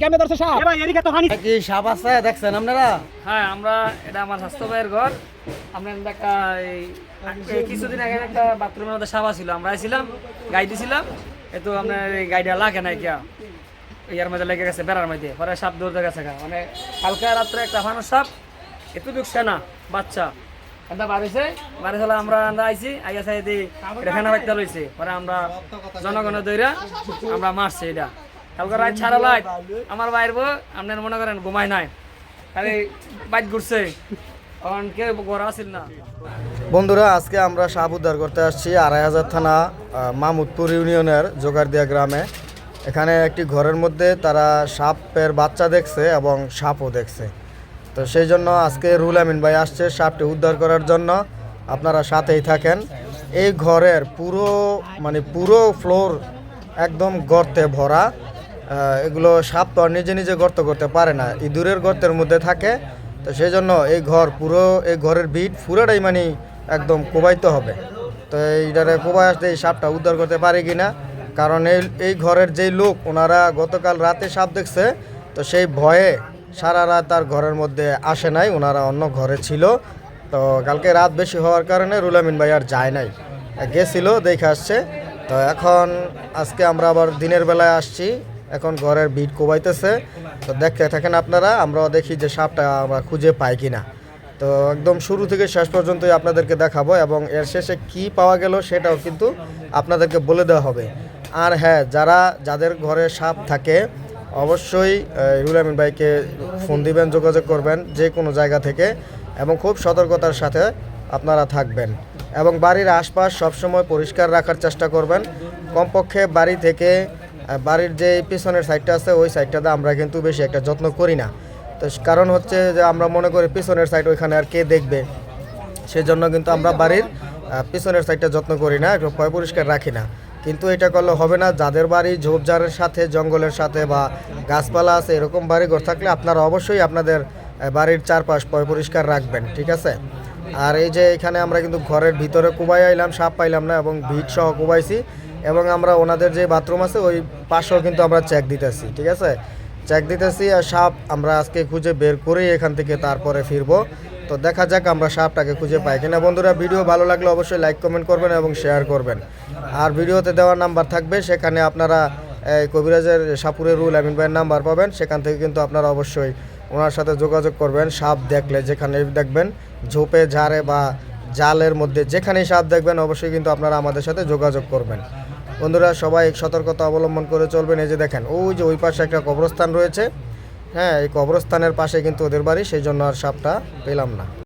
কেমনে ধরছে সাপ? ভাই এদিকে তো হানি কি সাপ আছে? দেখছেন আপনারা? হ্যাঁ আমরা এটা আমার স্বাস্থ্য ভাইয়ের ঘর। আমরা একটা এই এই কিছুদিন আগে একটা বাথরুমের মধ্যে সাবা ছিল আমরা আইছিলাম গাই দিছিলাম। আপনার এই গাইটা লাগে নাই কিয়া ইয়ার মধ্যে লেগে গেছে বেড়ার মধ্যে। পরে সাপ দৌড়তে গেছে মানে কালকে রাত্রে একটা ফানুর সাপ এত দুঃখ না বাচ্চা। এটা বাড়িছে বাড়ি চলে আমরা আমরা আইছি আইয়া এটা ফেনা বাচ্চা লইছে। পরে আমরা জনগণের দইরা আমরা মারছি এটা। কালকে রাত ছাড়া লাইট। আমার বাইর বউ, আপনার মনে করেন ঘুমাই নাই। খালি বাইক ঘুরছে। বন্ধুরা, আজকে আমরা সাপ উদ্ধার করতে আসছি আড়াই হাজার থানা মামুদপুর ইউনিয়নের জোগাড়দিয়া গ্রামে। এখানে একটি ঘরের মধ্যে তারা সাপের বাচ্চা দেখছে এবং সাপও দেখছে। তো সেই জন্য আজকে রুল আমিন ভাই আসছে সাপটি উদ্ধার করার জন্য। আপনারা সাথেই থাকেন। এই ঘরের পুরো মানে পুরো ফ্লোর একদম গর্তে ভরা। এগুলো সাপ তো নিজে নিজে গর্ত করতে পারে না। ইঁদুরের গর্তের মধ্যে থাকে, তো সেই জন্য এই ঘর পুরো, এই ঘরের বিট পুরোটাই মানে একদম কোবাইতে হবে। তো এইটারে কোবাই আসতে এই সাপটা উদ্ধার করতে পারে কি না? কারণ এই এই ঘরের যেই লোক, ওনারা গতকাল রাতে সাপ দেখছে, তো সেই ভয়ে সারা রাত আর ঘরের মধ্যে আসে নাই, ওনারা অন্য ঘরে ছিল। তো কালকে রাত বেশি হওয়ার কারণে রুলামিন ভাই আর যায় নাই। গেছিল, দেখে আসছে। তো এখন আজকে আমরা আবার দিনের বেলায় আসছি। এখন ঘরের ভিড় কোবাইতেছে তো দেখতে থাকেন আপনারা, আমরাও দেখি যে সাপটা আমরা খুঁজে পাই কিনা। তো একদম শুরু থেকে শেষ পর্যন্তই আপনাদেরকে দেখাবো এবং এর শেষে কি পাওয়া গেল সেটাও কিন্তু আপনাদেরকে বলে দেওয়া হবে। আর হ্যাঁ যারা, যাদের ঘরে সাপ থাকে, অবশ্যই রুল আমিন ভাইকে ফোন দিবেন, যোগাযোগ করবেন, যে কোনো জায়গা থেকে এবং খুব সতর্কতার সাথে আপনারা থাকবেন। এবং বাড়ির আশপাশ সবসময় পরিষ্কার রাখার চেষ্টা করবেন। কমপক্ষে বাড়ি থেকে বাড়ির যে পিছনের সাইডটা আছে, ওই সাইডটাতে আমরা কিন্তু বেশি একটা যত্ন করি না। তো কারণ হচ্ছে যে আমরা মনে করি পিছনের সাইড ওইখানে আর কে দেখবে? সেজন্য কিন্তু আমরা বাড়ির পিছনের সাইডটা যত্ন করি না, একটু পয় পরিষ্কার রাখি না। কিন্তু এটা করলে হবে না, যাদের বাড়ি ঝোপঝাড়ের সাথে, জঙ্গলের সাথে বা গাছপালা আছে, এরকম বাড়ি ঘর থাকলে আপনারা অবশ্যই আপনাদের বাড়ির চারপাশ পয় পরিষ্কার রাখবেন, ঠিক আছে? আর এই যে এখানে আমরা কিন্তু ঘরের ভিতরে কুবাই আইলাম, সাপ পাইলাম না, এবং ভিট সহ কুবাইছি, এবং আমরা ওনাদের যে বাথরুম আছে, ওই পাশেও কিন্তু আমরা চেক দিতেছি, ঠিক আছে? চেক দিতেছি, আর সাপ আমরা আজকে খুঁজে বের করেই এখান থেকে তারপরে ফিরবো। তো দেখা যাক আমরা সাপটাকে খুঁজে পাই কিনা। বন্ধুরা, ভিডিও ভালো লাগলে অবশ্যই লাইক, কমেন্ট করবেন এবং শেয়ার করবেন। আর ভিডিওতে দেওয়া নাম্বার থাকবে, সেখানে আপনারা কবিরাজের সাপুরের রুল, আমিন ভাইয়ের নাম্বার পাবেন, সেখান থেকে কিন্তু আপনারা অবশ্যই ওনার সাথে যোগাযোগ করবেন, সাপ দেখলে যেখানে দেখবেন, ঝোপে, ঝাড়ে বা জালের মধ্যে যেখানেই সাপ দেখবেন, অবশ্যই কিন্তু আপনারা আমাদের সাথে যোগাযোগ করবেন। বন্ধুরা, সবাই সতর্কতা অবলম্বন করে চলবেন। এই যে দেখেন, ওই যে ওই পাশে একটা কবরস্থান রয়েছে। হ্যাঁ এই কবরস্থানের পাশে কিন্তু ওদের বাড়ি, সেই জন্য আর সাপটা পেলাম না।